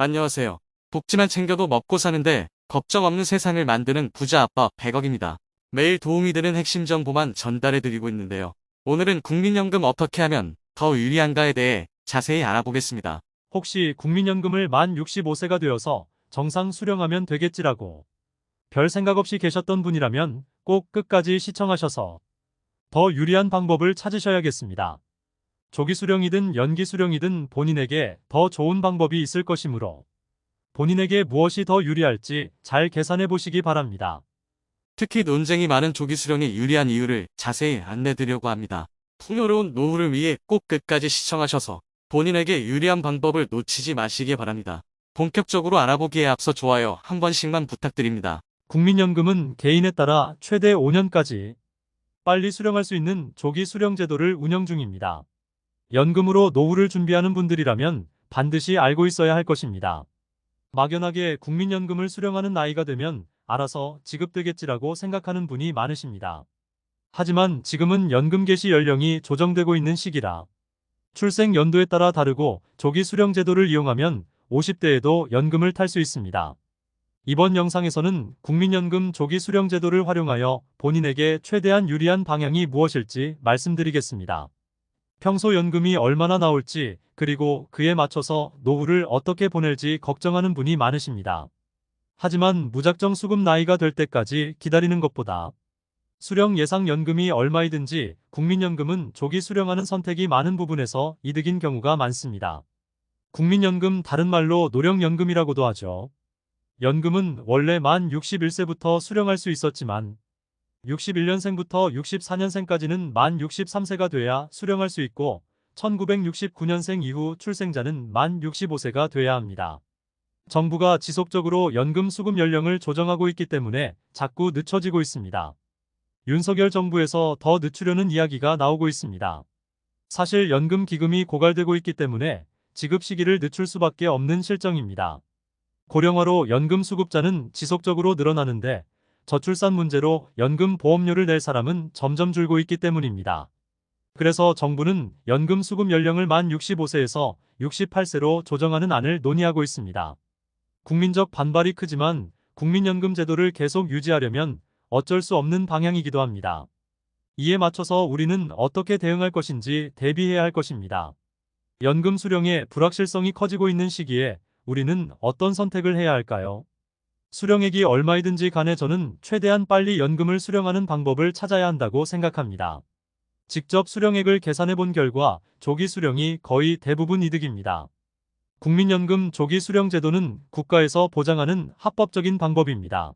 안녕하세요. 복지만 챙겨도 먹고 사는데 걱정 없는 세상을 만드는 부자 아빠 100억입니다. 매일 도움이 되는 핵심 정보만 전달해 드리고 있는데요. 오늘은 국민연금 어떻게 하면 더 유리한가에 대해 자세히 알아보겠습니다. 혹시 국민연금을 만 65세가 되어서 정상 수령하면 되겠지라고 별 생각 없이 계셨던 분이라면 꼭 끝까지 시청하셔서 더 유리한 방법을 찾으셔야겠습니다. 조기 수령이든 연기 수령이든 본인에게 더 좋은 방법이 있을 것이므로 본인에게 무엇이 더 유리할지 잘 계산해 보시기 바랍니다. 특히 논쟁이 많은 조기 수령이 유리한 이유를 자세히 안내 드리려고 합니다. 풍요로운 노후를 위해 꼭 끝까지 시청하셔서 본인에게 유리한 방법을 놓치지 마시기 바랍니다. 본격적으로 알아보기에 앞서 좋아요 한 번씩만 부탁드립니다. 국민연금은 개인에 따라 최대 5년까지 빨리 수령할 수 있는 조기 수령 제도를 운영 중입니다. 연금으로 노후를 준비하는 분들이라면 반드시 알고 있어야 할 것입니다. 막연하게 국민연금을 수령하는 나이가 되면 알아서 지급되겠지라고 생각하는 분이 많으십니다. 하지만 지금은 연금 개시 연령이 조정되고 있는 시기라 출생 연도에 따라 다르고 조기 수령 제도를 이용하면 50대에도 연금을 탈 수 있습니다. 이번 영상에서는 국민연금 조기 수령 제도를 활용하여 본인에게 최대한 유리한 방향이 무엇일지 말씀드리겠습니다. 평소 연금이 얼마나 나올지 그리고 그에 맞춰서 노후를 어떻게 보낼지 걱정하는 분이 많으십니다. 하지만 무작정 수급 나이가 될 때까지 기다리는 것보다 수령 예상 연금이 얼마이든지 국민연금은 조기 수령하는 선택이 많은 부분에서 이득인 경우가 많습니다. 국민연금 다른 말로 노령연금이라고도 하죠. 연금은 원래 만 61세부터 수령할 수 있었지만 61년생부터 64년생까지는 만 63세가 돼야 수령할 수 있고 1969년생 이후 출생자는 만 65세가 돼야 합니다. 정부가 지속적으로 연금 수급 연령을 조정하고 있기 때문에 자꾸 늦춰지고 있습니다. 윤석열 정부에서 더 늦추려는 이야기가 나오고 있습니다. 사실 연금 기금이 고갈되고 있기 때문에 지급 시기를 늦출 수밖에 없는 실정입니다. 고령화로 연금 수급자는 지속적으로 늘어나는데 저출산 문제로 연금 보험료를 낼 사람은 점점 줄고 있기 때문입니다. 그래서 정부는 연금 수급 연령을 만 65세에서 68세로 조정하는 안을 논의하고 있습니다. 국민적 반발이 크지만 국민연금 제도를 계속 유지하려면 어쩔 수 없는 방향이기도 합니다. 이에 맞춰서 우리는 어떻게 대응할 것인지 대비해야 할 것입니다. 연금 수령의 불확실성이 커지고 있는 시기에 우리는 어떤 선택을 해야 할까요? 수령액이 얼마이든지 간에 저는 최대한 빨리 연금을 수령하는 방법을 찾아야 한다고 생각합니다. 직접 수령액을 계산해 본 결과 조기 수령이 거의 대부분 이득입니다. 국민연금 조기 수령 제도는 국가에서 보장하는 합법적인 방법입니다.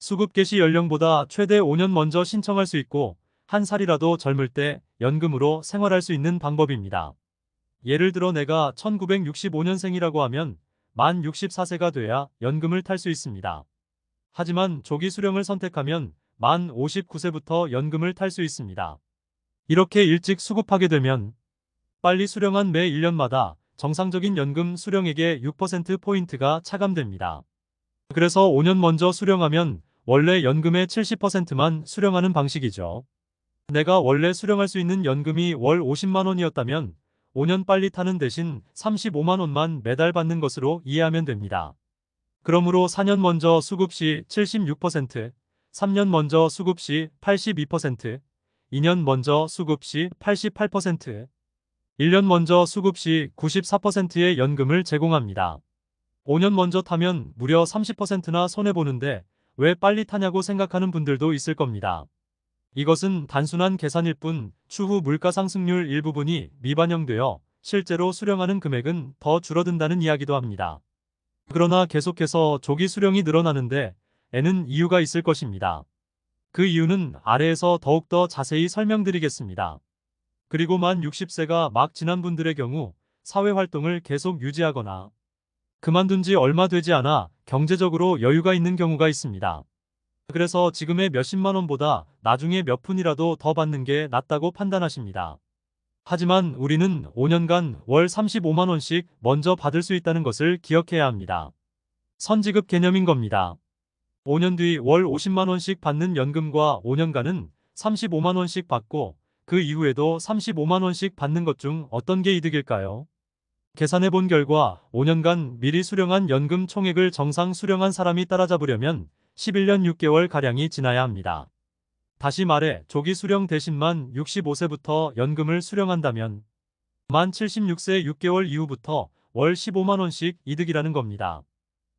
수급 개시 연령보다 최대 5년 먼저 신청할 수 있고 한 살이라도 젊을 때 연금으로 생활할 수 있는 방법입니다. 예를 들어 내가 1965년생이라고 하면 만 64세가 돼야 연금을 탈 수 있습니다. 하지만 조기 수령을 선택하면 만 59세부터 연금을 탈 수 있습니다. 이렇게 일찍 수급하게 되면 빨리 수령한 매 1년마다 정상적인 연금 수령액의 6%포인트가 차감됩니다. 그래서 5년 먼저 수령하면 원래 연금의 70%만 수령하는 방식이죠. 내가 원래 수령할 수 있는 연금이 월 50만 원이었다면 5년 빨리 타는 대신 35만 원만 매달 받는 것으로 이해하면 됩니다. 그러므로 4년 먼저 수급 시 76%, 3년 먼저 수급 시 82%, 2년 먼저 수급 시 88%, 1년 먼저 수급 시 94%의 연금을 제공합니다. 5년 먼저 타면 무려 30%나 손해보는데 왜 빨리 타냐고 생각하는 분들도 있을 겁니다. 이것은 단순한 계산일 뿐 추후 물가 상승률 일부분이 미반영되어 실제로 수령하는 금액은 더 줄어든다는 이야기도 합니다. 그러나 계속해서 조기 수령이 늘어나는데 에는 이유가 있을 것입니다. 그 이유는 아래에서 더욱더 자세히 설명드리겠습니다. 그리고 만 60세가 막 지난 분들의 경우 사회활동을 계속 유지하거나 그만둔 지 얼마 되지 않아 경제적으로 여유가 있는 경우가 있습니다. 그래서 지금의 몇십만 원보다 나중에 몇 푼이라도 더 받는 게 낫다고 판단하십니다. 하지만 우리는 5년간 월 35만 원씩 먼저 받을 수 있다는 것을 기억해야 합니다. 선지급 개념인 겁니다. 5년 뒤 월 50만 원씩 받는 연금과 5년간은 35만 원씩 받고 그 이후에도 35만 원씩 받는 것 중 어떤 게 이득일까요? 계산해 본 결과 5년간 미리 수령한 연금 총액을 정상 수령한 사람이 따라잡으려면 11년 6개월 가량이 지나야 합니다. 다시 말해 조기 수령 대신만 65세부터 연금을 수령한다면 만 76세 6개월 이후부터 월 15만 원씩 이득이라는 겁니다.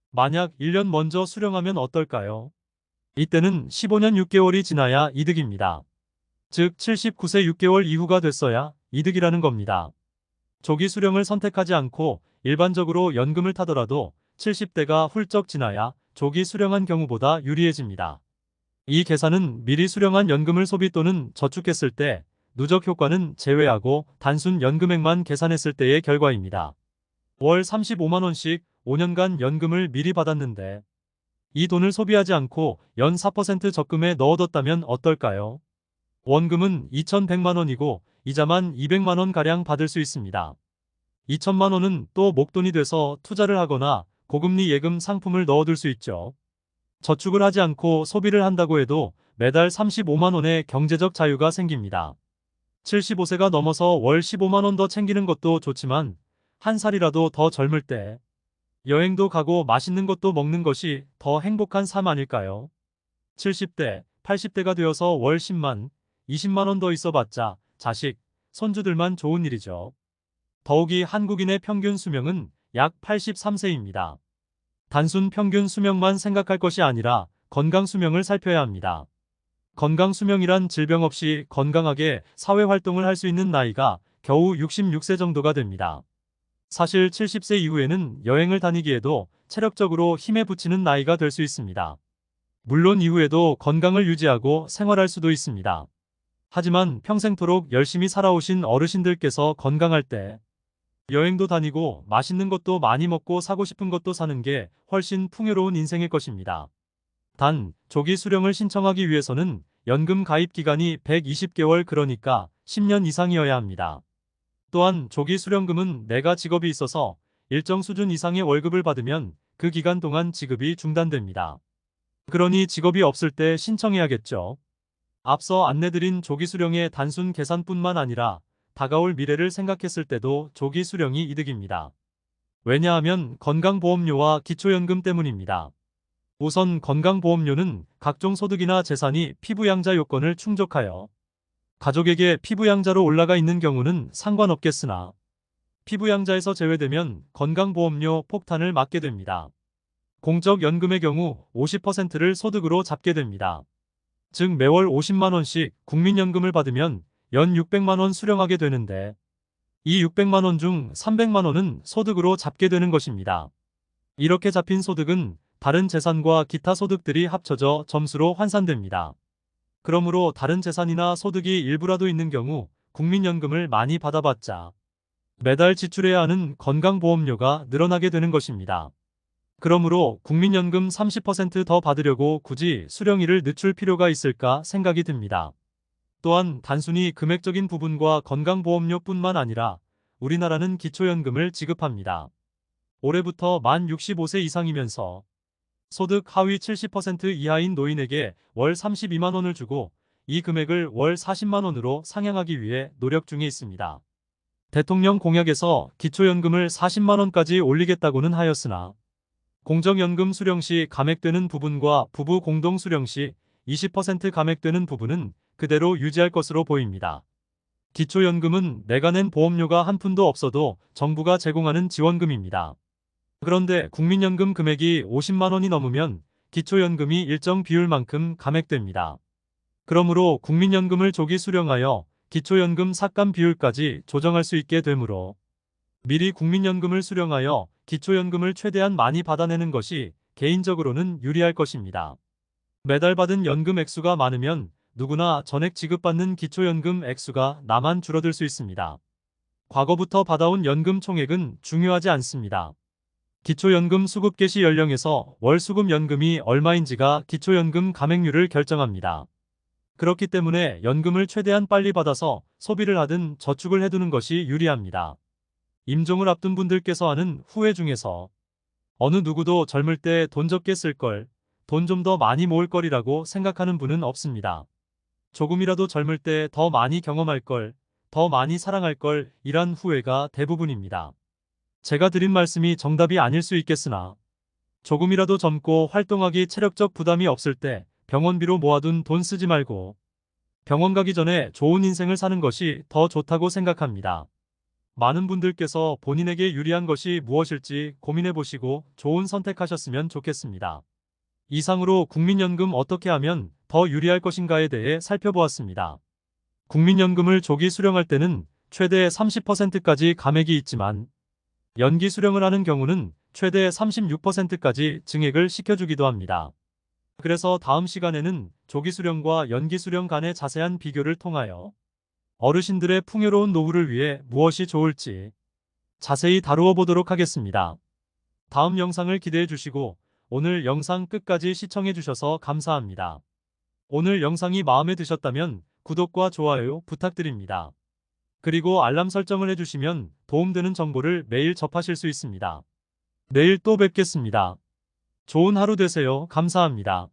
만약 1년 먼저 수령하면 어떨까요? 이때는 15년 6개월이 지나야 이득입니다. 즉 79세 6개월 이후가 됐어야 이득이라는 겁니다. 조기 수령을 선택하지 않고 일반적으로 연금을 타더라도 70대가 훌쩍 지나야 조기 수령한 경우보다 유리해집니다. 이 계산은 미리 수령한 연금을 소비 또는 저축했을 때 누적 효과는 제외하고 단순 연금액만 계산했을 때의 결과입니다. 월 35만원씩 5년간 연금을 미리 받았는데 이 돈을 소비하지 않고 연 4% 적금에 넣어뒀다면 어떨까요? 원금은 2,100만원이고 이자만 200만원 가량 받을 수 있습니다. 2천만원은 또 목돈이 돼서 투자를 하거나 고금리 예금 상품을 넣어둘 수 있죠. 저축을 하지 않고 소비를 한다고 해도 매달 35만원의 경제적 자유가 생깁니다. 75세가 넘어서 월 15만원 더 챙기는 것도 좋지만 한 살이라도 더 젊을 때 여행도 가고 맛있는 것도 먹는 것이 더 행복한 삶 아닐까요? 70대, 80대가 되어서 월 10만, 20만원 더 있어봤자 자식, 손주들만 좋은 일이죠. 더욱이 한국인의 평균 수명은 약 83세입니다. 단순 평균 수명만 생각할 것이 아니라 건강 수명을 살펴야 합니다. 건강 수명이란 질병 없이 건강하게 사회 활동을 할 수 있는 나이가 겨우 66세 정도가 됩니다. 사실 70세 이후에는 여행을 다니기에도 체력적으로 힘에 부치는 나이가 될 수 있습니다. 물론 이후에도 건강을 유지하고 생활할 수도 있습니다. 하지만 평생토록 열심히 살아오신 어르신들께서 건강할 때 여행도 다니고 맛있는 것도 많이 먹고 사고 싶은 것도 사는 게 훨씬 풍요로운 인생일 것입니다. 단, 조기 수령을 신청하기 위해서는 연금 가입 기간이 120개월 그러니까 10년 이상이어야 합니다. 또한 조기 수령금은 내가 직업이 있어서 일정 수준 이상의 월급을 받으면 그 기간 동안 지급이 중단됩니다. 그러니 직업이 없을 때 신청해야겠죠. 앞서 안내드린 조기 수령의 단순 계산뿐만 아니라 다가올 미래를 생각했을 때도 조기 수령이 이득입니다. 왜냐하면 건강보험료와 기초연금 때문입니다. 우선 건강보험료는 각종 소득이나 재산이 피부양자 요건을 충족하여 가족에게 피부양자로 올라가 있는 경우는 상관없겠으나 피부양자에서 제외되면 건강보험료 폭탄을 맞게 됩니다. 공적연금의 경우 50%를 소득으로 잡게 됩니다. 즉 매월 50만원씩 국민연금을 받으면 연 600만원 수령하게 되는데 이 600만원 중 300만원은 소득으로 잡게 되는 것입니다. 이렇게 잡힌 소득은 다른 재산과 기타 소득들이 합쳐져 점수로 환산됩니다. 그러므로 다른 재산이나 소득이 일부라도 있는 경우 국민연금을 많이 받아봤자 매달 지출해야 하는 건강보험료가 늘어나게 되는 것입니다. 그러므로 국민연금 30%더 받으려고 굳이 수령일을 늦출 필요가 있을까 생각이 듭니다. 또한 단순히 금액적인 부분과 건강보험료뿐만 아니라 우리나라는 기초연금을 지급합니다. 올해부터 만 65세 이상이면서 소득 하위 70% 이하인 노인에게 월 32만 원을 주고 이 금액을 월 40만 원으로 상향하기 위해 노력 중에 있습니다. 대통령 공약에서 기초연금을 40만 원까지 올리겠다고는 하였으나 공정연금 수령 시 감액되는 부분과 부부 공동 수령 시 20% 감액되는 부분은 그대로 유지할 것으로 보입니다. 기초연금은 내가 낸 보험료가 한 푼도 없어도 정부가 제공하는 지원금입니다. 그런데 국민연금 금액이 50만 원이 넘으면 기초연금이 일정 비율만큼 감액됩니다. 그러므로 국민연금을 조기 수령하여 기초연금 삭감 비율까지 조정할 수 있게 되므로 미리 국민연금을 수령하여 기초연금을 최대한 많이 받아내는 것이 개인적으로는 유리할 것입니다. 매달 받은 연금 액수가 많으면 누구나 전액 지급받는 기초연금 액수가 나만 줄어들 수 있습니다. 과거부터 받아온 연금 총액은 중요하지 않습니다. 기초연금 수급 개시 연령에서 월 수급 연금이 얼마인지가 기초연금 감액률을 결정합니다. 그렇기 때문에 연금을 최대한 빨리 받아서 소비를 하든 저축을 해두는 것이 유리합니다. 임종을 앞둔 분들께서 하는 후회 중에서 어느 누구도 젊을 때 돈 적게 쓸 걸, 돈 좀 더 많이 모을 거리라고 생각하는 분은 없습니다. 조금이라도 젊을 때 더 많이 경험할 걸, 더 많이 사랑할 걸, 이란 후회가 대부분입니다. 제가 드린 말씀이 정답이 아닐 수 있겠으나 조금이라도 젊고 활동하기 체력적 부담이 없을 때 병원비로 모아둔 돈 쓰지 말고 병원 가기 전에 좋은 인생을 사는 것이 더 좋다고 생각합니다. 많은 분들께서 본인에게 유리한 것이 무엇일지 고민해 보시고 좋은 선택하셨으면 좋겠습니다. 이상으로 국민연금 어떻게 하면 더 유리할 것인가에 대해 살펴보았습니다. 국민연금을 조기 수령할 때는 최대 30%까지 감액이 있지만 연기 수령을 하는 경우는 최대 36%까지 증액을 시켜주기도 합니다. 그래서 다음 시간에는 조기 수령과 연기 수령 간의 자세한 비교를 통하여 어르신들의 풍요로운 노후를 위해 무엇이 좋을지 자세히 다루어 보도록 하겠습니다. 다음 영상을 기대해 주시고 오늘 영상 끝까지 시청해 주셔서 감사합니다. 오늘 영상이 마음에 드셨다면 구독과 좋아요 부탁드립니다. 그리고 알람 설정을 해주시면 도움되는 정보를 매일 접하실 수 있습니다. 내일 또 뵙겠습니다. 좋은 하루 되세요. 감사합니다.